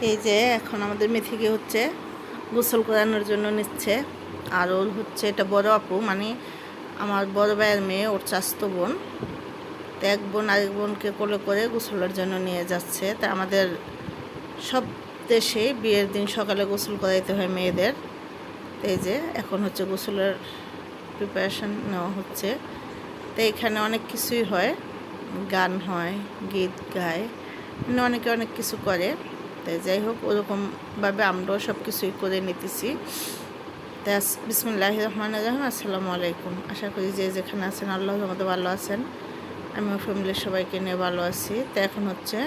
এই যে এখন আমাদের মেথিকে হচ্ছে গোসল করানোর জন্য নিচ্ছে। আর ওর হচ্ছে এটা বড় আপু মানে আমার বড় ভাইয়ের মেয়ে, ওর চাস্তো বোন। তো এক বোন আরেক বোনকে কোলে করে গোসলের জন্য নিয়ে যাচ্ছে। তা আমাদের সব দেশে বিয়ের দিন সকালে গোসল করাইতে হয় মেয়েদের। এই যে এখন হচ্ছে গোসলের প্রিপারেশান নেওয়া হচ্ছে। তো এখানে অনেক কিছুই হয়। গান হয়, গীত গায়। মানে অনেকে অনেক কিছু করে। তাই যাই হোক, ওরকমভাবে আমরাও সব কিছুই করে নিতেছি। তাই বিসমুল্লাহ রহমান রহিম, আসসালামু আলাইকুম। আশা করি যে যেখানে আছেন, আল্লাহ আমাদের ভালো আছেন। আমি ফ্যামিলির সবাইকে নিয়ে ভালো আছি। তা এখন হচ্ছে,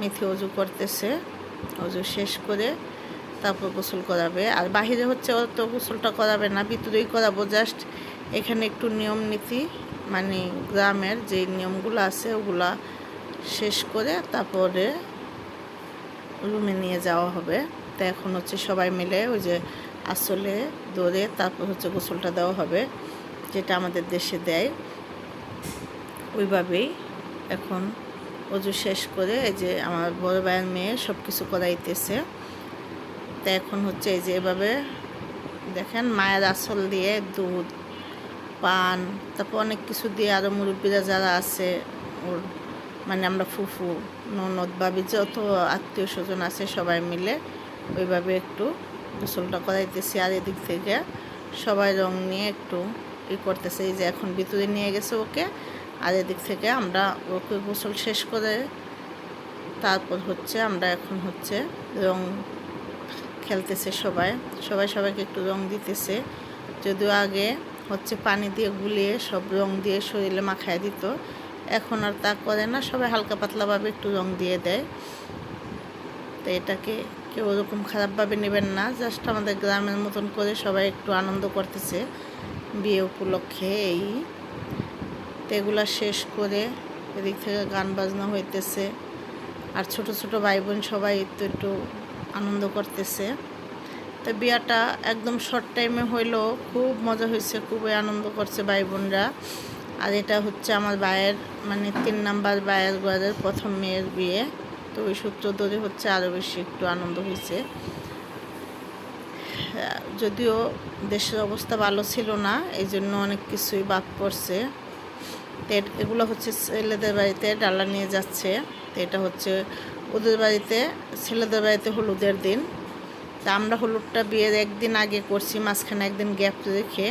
মেথি অজু করতেছে। অজু শেষ করে তারপর গোসল করাবে। আর বাহিরে হচ্ছে অত গোসলটা করাবে না, ভিতরেই করাবো। জাস্ট এখানে একটু নিয়ম নীতি মানে গ্রামের যে নিয়মগুলো আছে, ওগুলা শেষ করে তারপরে রুমে নিয়ে যাওয়া হবে। তো এখন হচ্ছে সবাই মিলে ওই যে আসলে দৌড়ে তারপর হচ্ছে গোসলটা দেওয়া হবে, যেটা আমাদের দেশে দেয়। ওইভাবেই এখন অজু শেষ করে এই যে আমার বড় ভাইয়ের মেয়ে সব কিছু করাইতেছে। তা এখন হচ্ছে এই যে এভাবে দেখেন মায়ের আসল দিয়ে দুধ, পান, তারপর অনেক কিছু দিয়ে আরও মুরব্বীরা যারা আছে, ওর মানে আমরা ফুফু, ননদ বাবি যত আত্মীয় স্বজন আছে সবাই মিলে ওইভাবে একটু গোসলটা করাইতেছি। আর এদিক থেকে সবাই রং নিয়ে একটু ই করতেছে, এই যে এখন ভিতরে নিয়ে গেছে ওকে। আর এদিক থেকে আমরা ওকে গোসল শেষ করে তারপর হচ্ছে আমরা এখন হচ্ছে রং খেলতেছে সবাই। সবাই সবাইকে একটু রং দিতেছে। যদিও আগে হচ্ছে পানি দিয়ে গুলিয়ে সব রং দিয়ে শরীরে মাখায় দিত এখন আর তা করে না, সবাই হালকা পাতলাভাবে একটু রং দিয়ে দেয়। তো এটাকে কেউ ওরকম খারাপভাবে নেবেন না জাস্ট আমাদের গ্রামের মতন করে সবাই একটু আনন্দ করতেছে বিয়ে উপলক্ষে এই। তো শেষ করে এদিক থেকে গান বাজনা হইতেছে আর ছোট ছোট ভাই বোন সবাই একটু একটু আনন্দ করতেছে। তো বিয়াটা একদম শর্ট টাইমে হইলেও খুব মজা হয়েছে খুবই আনন্দ করছে ভাই বোনরা আর এটা হচ্ছে আমার বায়ের মানে তিন নাম্বার বায়ের ঘরের প্রথম মেয়ের বিয়ে। তো ওই সূত্র ধরে হচ্ছে আরও বেশি একটু আনন্দ হয়েছে। যদিও দেশের অবস্থা ভালো ছিল না এই জন্য অনেক কিছুই বাদ পড়ছে। এগুলো হচ্ছে ছেলেদের বাড়িতে ডালা নিয়ে যাচ্ছে। তো এটা হচ্ছে ওদের বাড়িতে, ছেলেদের বাড়িতে হলুদের দিন। তা আমরা হলুদটা বিয়ের একদিন আগে করছি, মাঝখানে একদিন গ্যাপ রেখে।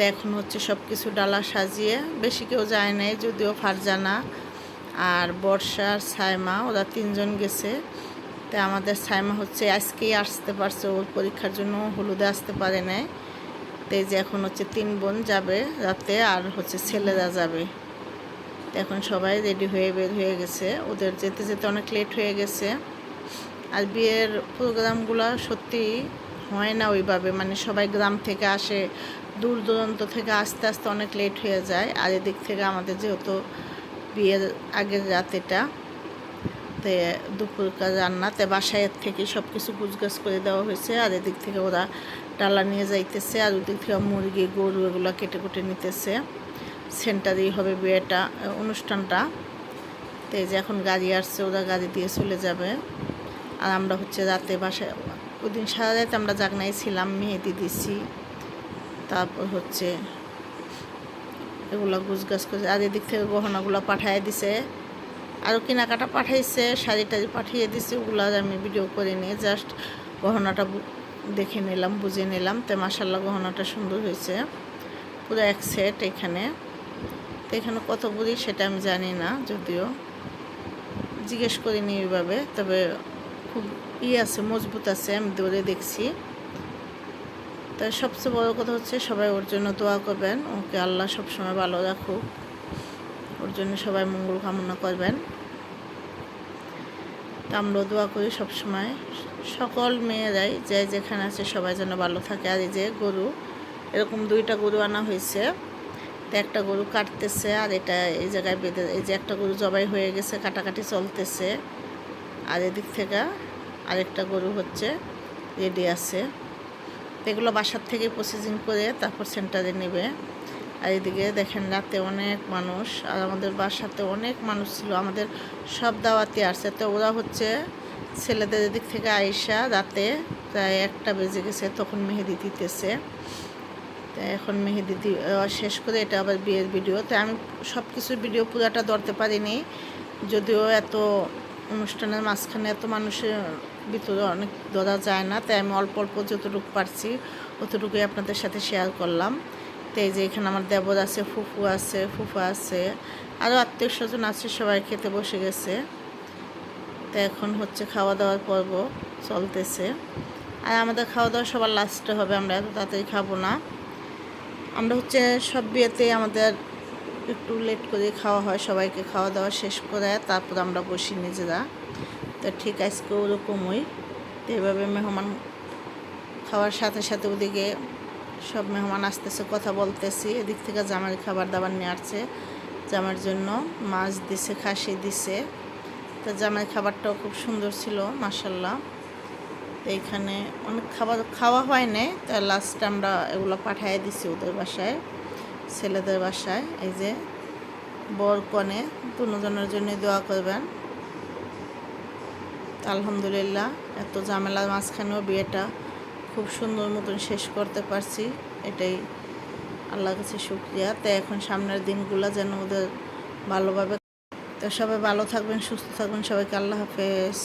তো এখন হচ্ছে সব কিছু ডালা সাজিয়ে, বেশি কেউ যায় নাই, যদিও ফারজানা আর বর্ষা আর সাইমা, ওরা তিনজন গেছে। তো আমাদের সাইমা হচ্ছে আজকেই আসতে পারছে, ওর পরীক্ষার জন্য হলুদে আসতে পারে নাই। তো যে এখন হচ্ছে তিন বোন যাবে রাতে আর হচ্ছে ছেলেরা যাবে। এখন সবাই রেডি হয়ে বের হয়ে গেছে। ওদের যেতে যেতে অনেক লেট হয়ে গেছে। আর বিয়ের প্রোগ্রামগুলো সত্যি হয় না ওইভাবে মানে সবাই গ্রাম থেকে আসে দূর দূরান্ত থেকে আস্তে আস্তে অনেক লেট হয়ে যায়। আর এদিক থেকে আমাদের যেহেতু বিয়ের আগের রাত এটা তে দুপুরকার রান্নাতে বাসায়ের থেকে সব কিছু গুছগাছ করে দেওয়া হয়েছে। আর এদিক থেকে ওরা ডালা নিয়ে যাইতেছে, আর ওদিক থেকে মুরগি, গরু এগুলো কেটে কুটে নিতেছে। সেন্টারেই হবে বিয়েটা, অনুষ্ঠানটা। তো যে এখন গাড়ি আসছে, ওরা গাড়ি দিয়ে চলে যাবে। আর আমরা হচ্ছে রাতে বাসায় ওই দিন সারা রাত আমরা জাগনায় ছিলাম, মেহেদি দিছি। তারপর হচ্ছে এগুলো গুছগাছ করে আর এদিক থেকে গহনাগুলো পাঠাই দিছে। আরও কেনাকাটা পাঠাইছে, শাড়ি টাড়ি পাঠিয়ে দিছে, ওগুলো আমি ভিডিও করে নিয়ে জাস্ট গহনাটা দেখে নিলাম, বুঝে নিলাম। তো মাসাল্লাহ গহনাটা সুন্দর হয়েছে। পুরো এক সেট এখানে। তো এখানে কত বুড়ি সেটা আমি জানি না, যদিও। জিজ্ঞেস করিনি এইভাবে তবে খুব ই আছে, মজবুত আছে, আমি দৌড়ে দেখছি। তো সবচেয়ে বড় কথা হচ্ছে সবাই ওর জন্য দোয়া করবেন। ওকে আল্লাহ সবসময় ভালো রাখুক। ওর জন্য সবাই মঙ্গল কামনা করবেন। তা আমরাও দোয়া করি সবসময়। সকল মেয়েরাই যে যেখানে আছে সবাই যেন ভালো থাকে। আর এই যে গরু, এরকম দুইটা গরু আনা হয়েছে। তো একটা গরু কাটতেছে আর এটা এই জায়গায় বেঁধে, এই যে একটা গরু জবাই হয়ে গেছে, কাটাকাটি চলতেছে। আর এদিক থেকে আরেকটা গরু হচ্ছে, রেডি আছে। এগুলো বাসার থেকে প্রসেসিং করে তারপর সেন্টারে নেবে। আর এদিকে দেখেন, রাতে অনেক মানুষ, আর আমাদের বাসাতে অনেক মানুষ ছিল। আমাদের সব দাওয়াতে আসছে। তো ওরা হচ্ছে ছেলেদের দিক থেকে আইসা রাতে প্রায় একটা বেজে গেছে, তখন মেহেদি দিতেছে। তো এখন মেহেদি শেষ করে এটা আবার বিয়ের ভিডিও তো আমি সব কিছুর ভিডিও পুরাটা ধরতে পারিনি, যদিও এত অনুষ্ঠানের মাঝখানে এত মানুষের ভিতরে অনেক ধরা যায় না, তাই আমি অল্প অল্প যতটুকু পারছি অতটুকুই আপনাদের সাথে শেয়ার করলাম। তো যে এখানে আমার দেবর আছে, ফুফু আছে, ফুফা আছে আরও আত্মীয় স্বজন আছে, সবাই খেতে বসে গেছে। তো এখন হচ্ছে খাওয়া দাওয়ার পর্ব চলতেছে। আর আমাদের খাওয়া দাওয়া সবার লাস্টে হবে, আমরা এত তাড়াতাড়ি খাব না। আমরা হচ্ছে সব বিয়েতে আমাদের একটু লেট করে খাওয়া হয়, সবাইকে খাওয়া দাওয়া শেষ করে তারপর আমরা বসি নিজেরা। তো ঠিক আজকে ওরকমই। তো এভাবে মেহমান খাওয়ার সাথে সাথে ওদিকে সব মেহমান আসতেছে, কথা বলতেছি। এদিক থেকে জামার খাবার দাবার নিয়ে আসছে। জামার জন্য মাছ দিছে, খাসি দিছে। তো জামাই খাবারটাও খুব সুন্দর ছিল মাসাল্লাহ তো এইখানে অনেক খাবার খাওয়া হয় নাই তা লাস্টে আমরা এগুলো পাঠিয়ে দিছি ওদের বাসায়। ছেলেদের বাসায়, এই যে বর কনে, দুজনের জন্য দোয়া করবেন। আলহামদুলিল্লাহ, এত ঝামেলার মাঝখানেও বিয়েটা খুব সুন্দর মতন শেষ করতে পারছি, এটাই আল্লাহর কাছে শুক্রিয়া। তাই এখন সামনের দিনগুলো যেন ওদের ভালোভাবে তো সবাই ভালো থাকবেন, সুস্থ থাকবেন, সবাইকে আল্লাহ হাফেজ।